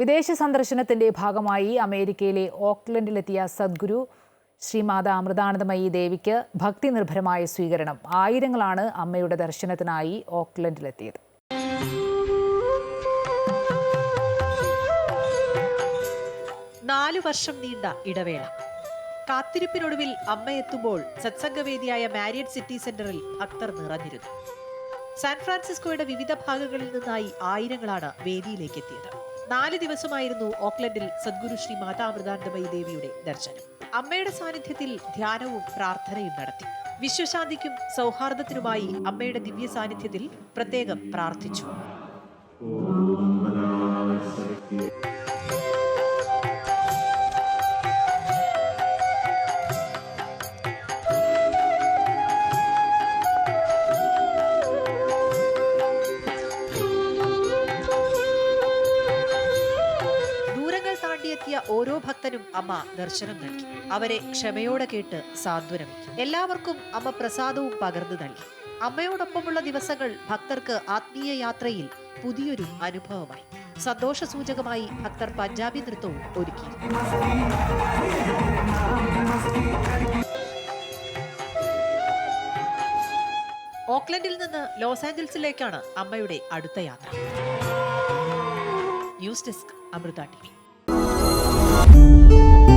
വിദേശ സന്ദർശനത്തിന്റെ ഭാഗമായി അമേരിക്കയിലെ ഓക്ലൻഡിലെത്തിയ സദ്ഗുരു ശ്രീമാത അമൃതാനന്ദമയി ദേവിക്ക് ഭക്തി നിർഭരമായ സ്വീകരണം. ആയിരങ്ങളാണ് അമ്മയുടെ ദർശനത്തിനായി ഓക്ലൻഡിലെത്തിയത്. നാലു വർഷം നീണ്ട ഇടവേള. കാത്തിരിപ്പിനൊടുവിൽ അമ്മ എത്തുമ്പോൾ സത്സംഗവേദിയായ മാരിയറ്റ് സിറ്റി സെന്ററിൽ ഭക്തർ നിറഞ്ഞിരുന്നു. സാൻ ഫ്രാൻസിസ്കോയുടെ വിവിധ ഭാഗങ്ങളിൽ നിന്നായി ആയിരങ്ങളാണ് വേദിയിലേക്ക് എത്തിയത് നാല് ദിവസമായിരുന്നു ഓക്ലൻഡിൽ സദ്ഗുരു ശ്രീ മാതാമൃതാനന്ദമയി ദേവിയുടെ ദർശനം. അമ്മയുടെ സാന്നിധ്യത്തിൽ ധ്യാനവും പ്രാർത്ഥനയും നടത്തി. വിശ്വശാന്തിക്കും സൗഹാർദ്ദത്തിനുമായി അമ്മയുടെ ദിവ്യ സാന്നിധ്യത്തിൽ പ്രത്യേകം പ്രാർത്ഥിച്ചു. ഓരോ ഭക്തനും അമ്മ ദർശനം നൽകി. അവരെ ക്ഷമയോടെ കേട്ട് സാന്ത്വനമേകി. എല്ലാവർക്കും അമ്മ പ്രസാദവും പകർന്നു നൽകി. അമ്മയോടൊപ്പമുള്ള ദിവസങ്ങൾ ഭക്തർക്ക് ആത്മീയ യാത്രയിൽ പുതിയൊരു അനുഭവമായി. സന്തോഷ സൂചകമായി ഭക്തർ പഞ്ചാബി നൃത്തവും ഒരുക്കി. ഓക്ലൻഡിൽ നിന്ന് ലോസ് ആഞ്ചൽസിലേക്കാണ് അമ്മയുടെ അടുത്ത യാത്ര. News desk Amrita T Música